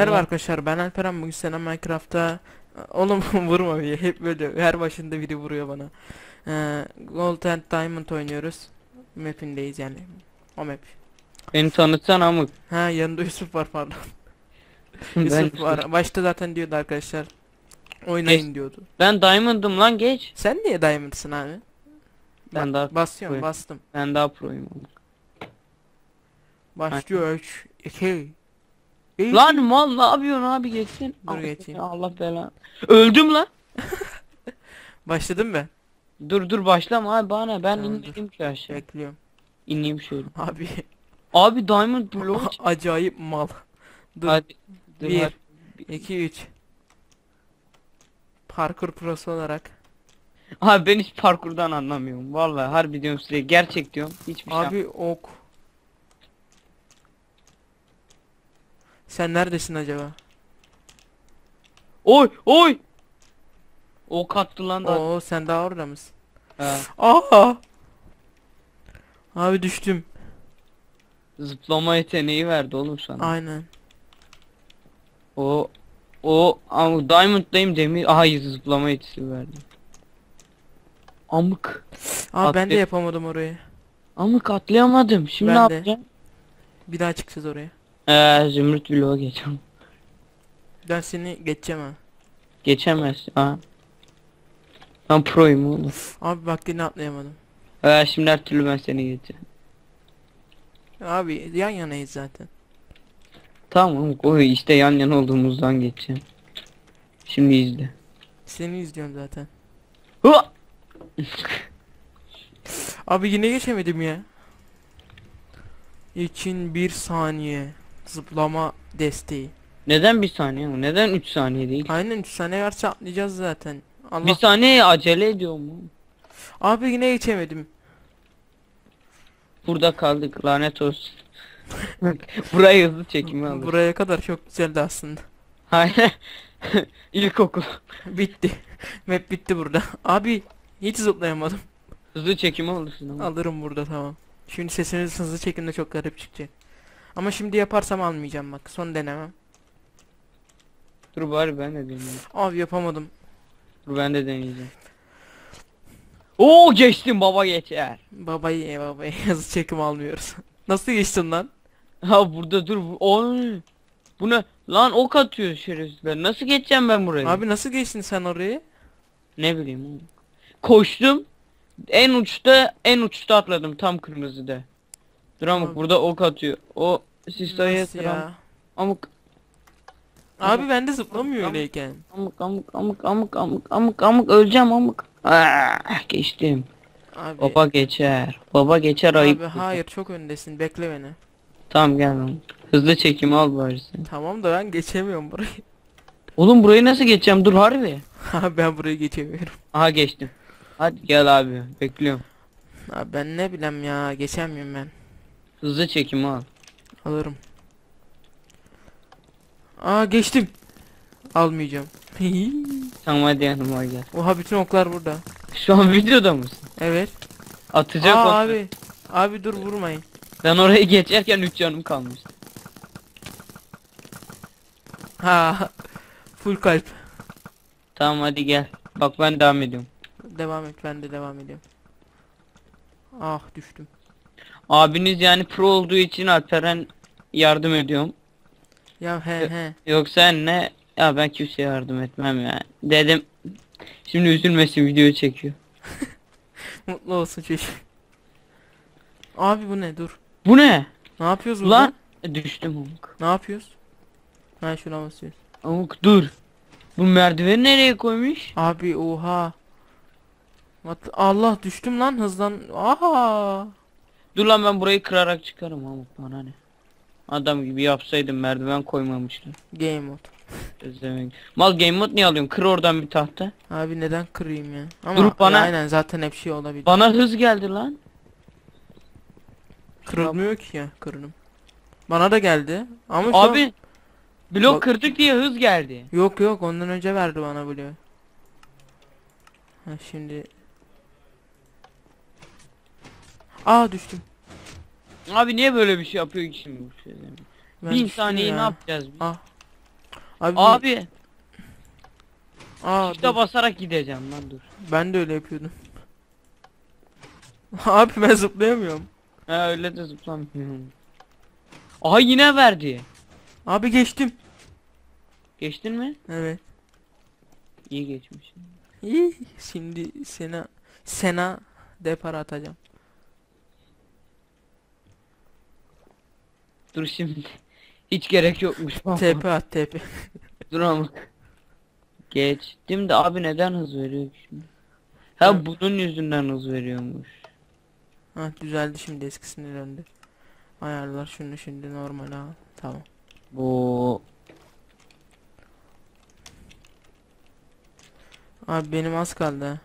Merhaba arkadaşlar ben Alperen bugün sana Minecraft'ta Oğlum vurma bir hep böyle her başında biri vuruyor bana ee, Gold and Diamond oynuyoruz Map'indeyiz yani O map Beni tanıtsan amık. Ha yanında Yusuf var pardon ben, Yusuf var başta zaten diyordu arkadaşlar Oynayın Geç. diyordu ben Diamond'ım lan geç. Sen niye Diamond'sın abi? Ben Ba- daha Basıyorum proyum. bastım Ben daha proyum. Başlıyor 3 2 Lan mal ne yapıyorsun abi geçsin. Dur Allah- geçeyim. Allah belanı. Öldüm lan. Başladın mı? Dur dur başlama abi bana ben Tamam, ineyim ki aşağı. Bekliyorum İneyim şöyle. Abi Abi Diamond bloğu ç- acayip mal Dur Hadi. Dur, Bir. hadi. 2 3 Parkur prosu olarak Abi ben hiç parkurdan anlamıyorum. Vallahi harbi diyorum size gerçek diyorum. Hiçbir şey. Abi ok. Sen neredesin acaba? Oy oy. Ok attı lan da. Oo sen daha orada mısın? Aa! Abi düştüm. zıplama yeteneği verdi oğlum sana. Aynen. O o ama Diamond'dayım demir. Aha zıplama yetisi verdi. Amık. Aa ben de yapamadım orayı. Amık atlayamadım. Şimdi Ben ne de. yapacağım? Bir daha çıkacağız oraya. Eee Zümrüt bloğa geçeceğim. Ben seni geçeceğim ha. Geçemez. Ha. Ben proyum oğlum. Abi bak yine atlayamadım. Ee, şimdi her türlü ben seni geçeceğim. Abi yan yanayız zaten. Tamam o işte yan yana olduğumuzdan geçeceğim. Şimdi izle. Seni izliyorum zaten. Hua! Abi yine geçemedim ya. İçin bir saniye. Zıplama desteği. Neden bir saniye? Neden 3 saniye değil? Aynen 3 saniye varsa atlayacağız zaten. Allah. Bir saniye acele ediyor mu? Abi yine geçemedim. Burada kaldık lanet olsun. Burayı hızlı çekimi alır. Buraya kadar çok güzeldi aslında. Hayır. İlkokul. bitti. Map bitti burada. Abi hiç zıplayamadım. Hızlı çekimi alırsın ama. Alırım burada tamam. Şimdi sesiniz hızlı çekimde çok garip çıkacak. Ama şimdi yaparsam almayacağım bak. Son denemem. Dur bari ben de deneyeyim. Abi yapamadım. Dur ben de deneyeceğim. Oo geçtim baba geçer. Babayı ye babayı hızlı çekim almıyoruz. Nasıl geçtin lan? Ha burada dur. Oy. Bu ne? Lan ok atıyor şerefsizler. Nasıl geçeceğim ben burayı? Abi nasıl geçtin sen orayı? Ne bileyim oğlum. Koştum. En uçta en uçta atladım tam kırmızıda. Dur Abi. burada ok atıyor. O sistaya Nasıl ya? Amık Abi bende zıplamıyor Amık. öyleyken. amık amık amık amık amık amık amık öleceğim amık. Ah, geçtim. Abi, Baba geçer. Baba geçer ayıp. abi hayır çok öndesin bekle beni. Tamam gel lan. Hızlı çekimi al bari sen. Tamam da ben geçemiyorum burayı. Oğlum burayı nasıl geçeceğim? Dur harbi. Abi ben burayı geçemiyorum. Aha geçtim. Hadi gel abi. Bekliyorum. Abi ben ne bileyim ya geçemiyorum ben. Hızlı çekimi al. Alırım. Aa geçtim. Almayacağım. Tamam hadi yanıma gel. Oha bütün oklar burada. Şu an videoda mısın? Evet. Atacak Aa abi. Abi dur vurmayın. Ben orayı geçerken 3 canım kalmıştı. Ha. Full kalp. Tamam hadi gel. Bak ben devam ediyorum. Devam et ben de devam ediyorum. Ah düştüm. Abiniz yani pro olduğu için Alperen yardım ediyorum. Ya he he. Yoksa ne? Ya ben kimseye yardım etmem ya. Dedim. Şimdi üzülmesin video çekiyor. Mutlu olsun çocuk. Abi bu ne dur. Bu ne? Ne yapıyoruz burada? Lan E, düştüm amık. Ne yapıyoruz? Ha şuna basıyoruz. Amık dur. Bu merdiveni nereye koymuş? Abi oha. Allah düştüm lan hızlan. Aha. Dur lan ben burayı kırarak çıkarım amık bana ne? Adam gibi yapsaydım merdiven koymamışlar. Game mode. Özlemek. Mal game mode niye alıyorsun? Kır oradan bir tahta. Abi neden kırayım ya? Ama Durup bana- ya aynen zaten hep şey olabilir. Bana hız geldi lan. Kırılmıyor ki ya kırınım. Bana da geldi. Ama şu an- Abi blok Bak- kırdık diye hız geldi. Yok yok ondan önce verdi bana bloğu. Ha şimdi. Aa düştüm. Abi niye böyle bir şey yapıyor ki şimdi bu şey? Ben Bin düştüm saniyeyi ya. ne yapacağız biz? Ah. Abi, Abi aa, işte dur. basarak gideceğim lan dur. ben de öyle yapıyordum. Abi ben zıplayamıyorum. Ha öyle de zıplamıyorum. Aha yine verdi. Abi geçtim. Geçtin mi? Evet. İyi geçmiş. İyi. Şimdi sena sena depar atacağım. Dur şimdi. Hiç gerek yokmuş. TP at TP. Dur ama. Geçtim de abi neden hız veriyor ki şimdi? Ha Evet. bunun yüzünden hız veriyormuş. Ha düzeldi şimdi eskisine döndü. Ayarlar şunu şimdi normal ha. Tamam. Bu Abi benim az kaldı.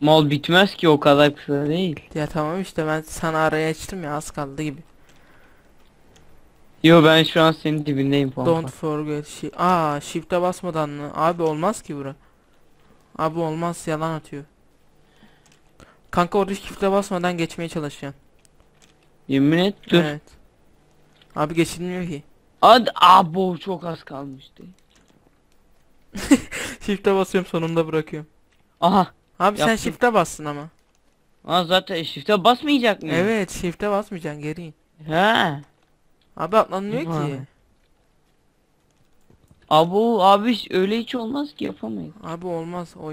mal bitmez ki o kadar kısa değil. Ya tamam işte ben sana araya açtım ya az kaldı gibi. Yo ben şu an senin dibindeyim pompa. Don't forget shi Aa shift'e basmadan mı? Abi olmaz ki bura. Abi olmaz yalan atıyor. Kanka orada shift'e basmadan geçmeye çalışacaksın. Yemin et dur. Evet. Abi geçilmiyor ki. Hadi abo çok az kalmıştı. Shift'e basıyorum sonunda bırakıyorum. Aha. Abi sen Yaptım. shift'e bassın ama. Aa zaten shift'e basmayacak mı? Evet shift'e basmayacaksın geri in. He. Abi atlanmıyor Vay. ki. Abo abi öyle hiç olmaz ki yapamayız. Abi olmaz. O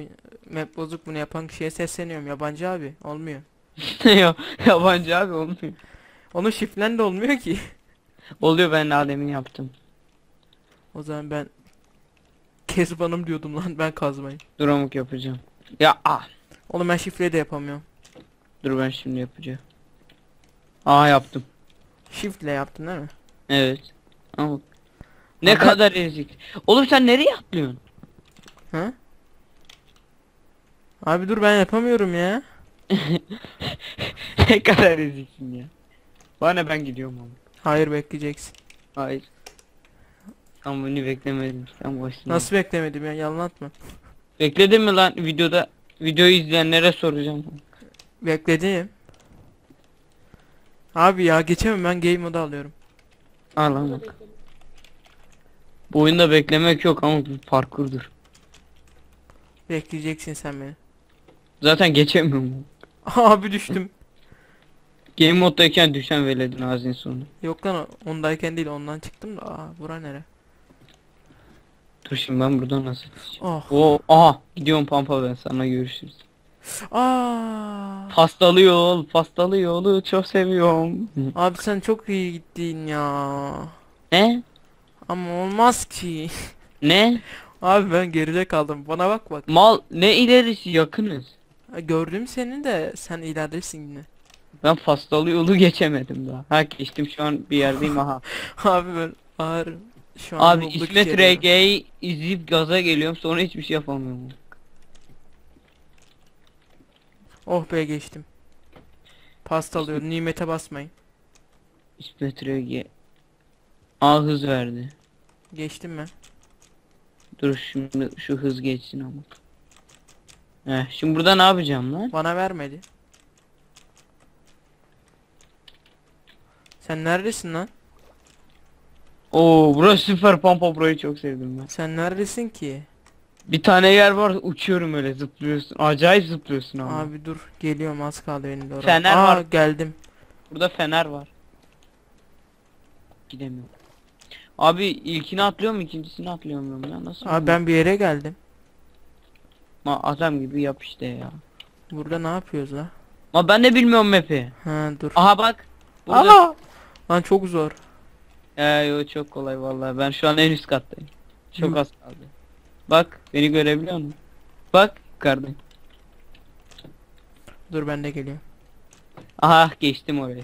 map bozuk bunu yapan kişiye sesleniyorum. Yabancı abi. Olmuyor. Ya yabancı abi olmuyor. Onun shift'len de olmuyor ki. Oluyor ben daha demin yaptım. O zaman ben Kezbanım diyordum lan ben kazmayı. Dur amık yapacağım. Ya ah. Oğlum ben şifreyi de yapamıyorum. Dur ben şimdi yapacağım. Aa yaptım. Shift'le yaptın değil mi? Evet. Amık. Ne Abi- kadar ezik. Oğlum sen nereye atlıyorsun? Ha? Abi dur ben yapamıyorum ya. ne kadar eziksin ya. Bana ben gidiyorum ama. Hayır bekleyeceksin. Hayır. Ama bunu beklemedim. Sen başına. Nasıl beklemedim ya yalan atma. Bekledin mi lan videoda? Videoyu izleyenlere soracağım. Bekledim. Abi ya geçemem ben game modu alıyorum. Al lan bak. Bu oyunda beklemek yok ama bu parkurdur. Bekleyeceksin sen beni. Zaten geçemiyorum. Abi düştüm. Game moddayken düşen veledin ağzın sonu. Yok lan ondayken değil ondan çıktım da. Aa bura nere? Dur şimdi ben buradan nasıl çıkacağım? Oh. Oo, aha gidiyorum pampa ben sana görüşürüz. Aa. Pastalı yol, pastalı yolu çok seviyorum. Abi sen çok iyi gittin ya. ne? Ama olmaz ki. Ne? Abi ben geride kaldım. Bana bak bak. Mal ne ilerisi yakınız. Ha, Gördüm seni de sen ileridesin yine. Ben pastalı yolu geçemedim daha. Ha geçtim şu an bir yerdeyim aha. Abi ben ağır şu an Abi İsmet yeri. RG'yi izleyip gaza geliyorum sonra hiçbir şey yapamıyorum. Oh be geçtim. Pasta alıyorum. Nimete basmayın. İsmet RG. Aa hız verdi. Geçtim mi? Dur şimdi şu hız geçsin ama. Heh, şimdi burada ne yapacağım lan? Bana vermedi. Sen neredesin lan? Oo burası süper pampa burayı çok sevdim ben. Sen neredesin ki? Bir tane yer var uçuyorum öyle zıplıyorsun. Acayip zıplıyorsun ama. Abi dur geliyorum az kaldı benim de oraya. Fener Aa, var. geldim. Burada fener var. Gidemiyorum. Abi ilkini atlıyorum ikincisini atlayamıyorum ya nasıl? Abi ben bir yere geldim. Ma adam gibi yap işte ya. Burada ne yapıyoruz la? Ma ben de bilmiyorum map'i. Ha dur. Aha bak. Burada. Aha! Lan çok zor. Ee, yo, çok kolay vallahi. Ben şu an en üst kattayım. Çok Yuh. az kaldı. Bak beni görebiliyor musun? Bak yukarıdayım. Dur ben de geliyorum. Aha geçtim orayı.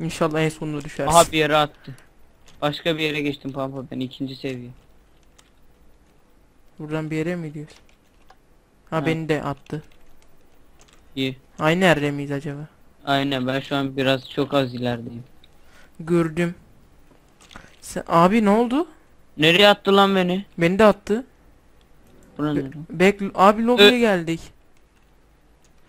İnşallah en sonunda düşersin. Aha bir yere attı. Başka bir yere geçtim pampa ben ikinci seviye. Buradan bir yere mi gidiyoruz? Ha, Ha. beni de attı. İyi. Aynı yerde miyiz acaba? Aynen ben şu an biraz çok az ilerideyim. Gördüm. Sen, abi ne oldu? Nereye attı lan beni? Beni de attı. Be- abi lobiye geldik.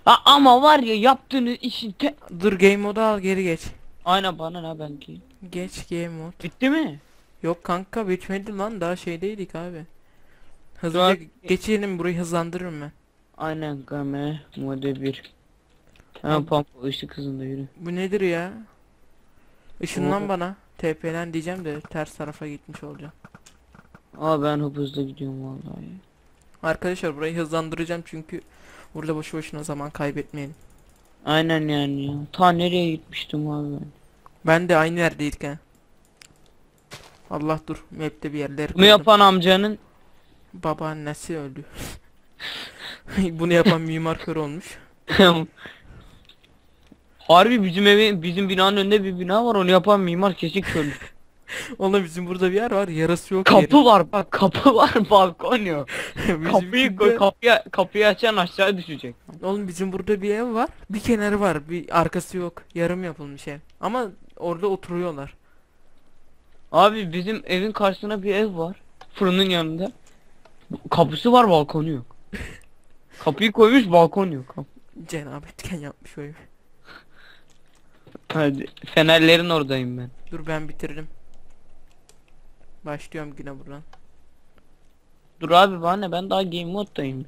Ha, ama var ya yaptığınız işin te... Dur game modu al geri geç. Aynen bana ne ben ki. Geç game mod. Bitti mi? Yok kanka bitmedi lan daha şeydeydik abi. Hızlıca an- geçelim burayı hızlandırırım ben. Aynen game mode 1. Hemen Abi- pampa ışık hızında yürü. Bu nedir ya? Işınlan Oo. bana. TP'len diyeceğim de ters tarafa gitmiş olacağım. Aa ben hızlı gidiyorum vallahi. Arkadaşlar burayı hızlandıracağım çünkü burada boşu boşuna zaman kaybetmeyelim. Aynen yani ya. Ta nereye gitmiştim abi ben. Ben de aynı yerdeydik ha. Allah dur map'te bir yerleri Bunu yapan amcanın Babaannesi öldü. Bunu yapan mimar kör olmuş. Harbi bizim evi bizim binanın önünde bir bina var onu yapan mimar kesin köylü. Oğlum bizim burada bir yer var yarası yok yerin. kapı var bak kapı var balkon yok. Kapıyı koy kapıyı kapıyı açan aşağı düşecek. Oğlum bizim burada bir ev var. Bir kenarı var. Bir arkası yok. Yarım yapılmış ev. Ama orada oturuyorlar. Abi bizim evin karşısına bir ev var. Fırının yanında. Kapısı var balkonu yok. Kapıyı koymuş balkon yok. Cenabetken yapmış o evi. Hadi fenerlerin oradayım ben. Dur ben bitirdim. Başlıyorum yine buradan. Dur abi bana ne ben daha game moddayım.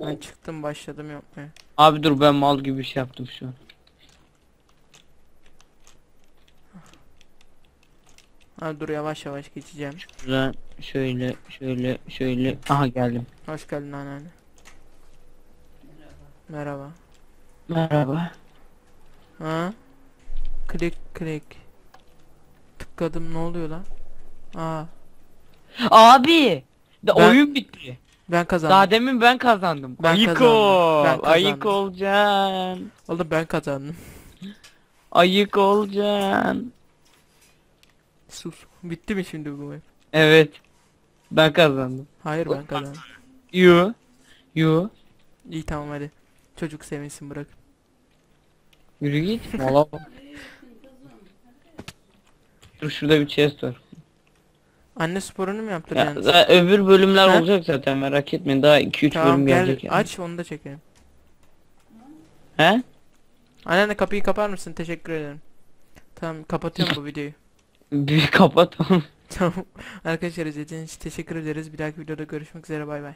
Ben çıktım başladım yapmaya. Abi dur ben mal gibi bir şey yaptım şu an. Ha dur yavaş yavaş geçeceğim. Şuradan şöyle şöyle şöyle. Aha geldim. Hoş geldin anneanne. Merhaba. Merhaba. Ha? Klik klik. Tıkladım ne oluyor lan? Aa Abi. Da Ben- oyun bitti. ben kazandım. Daha demin ben kazandım. Ben ayık kazandım. ol. Ben Ayık olacaksın. Oğlum ben kazandım. Ayık olacaksın. Sus. Bitti mi şimdi bu map? Evet. Ben kazandım. Hayır ben kazandım. You. You. İyi tamam hadi. Çocuk sevinsin bırak. Yürü git. Bak. Dur şurada bir chest var. Anne sporunu mu Ya, yaptıracaksın? za- öbür bölümler Ha? olacak zaten merak etmeyin. Daha 2-3 tamam bölüm gel gelecek yani. aç onu da çekelim. He? Anneanne kapıyı kapar mısın? Teşekkür ederim. Tamam kapatıyorum bu videoyu. Bir kapat. Tamam. Arkadaşlar izlediğiniz için teşekkür ederiz. Bir dahaki videoda görüşmek üzere bay bay.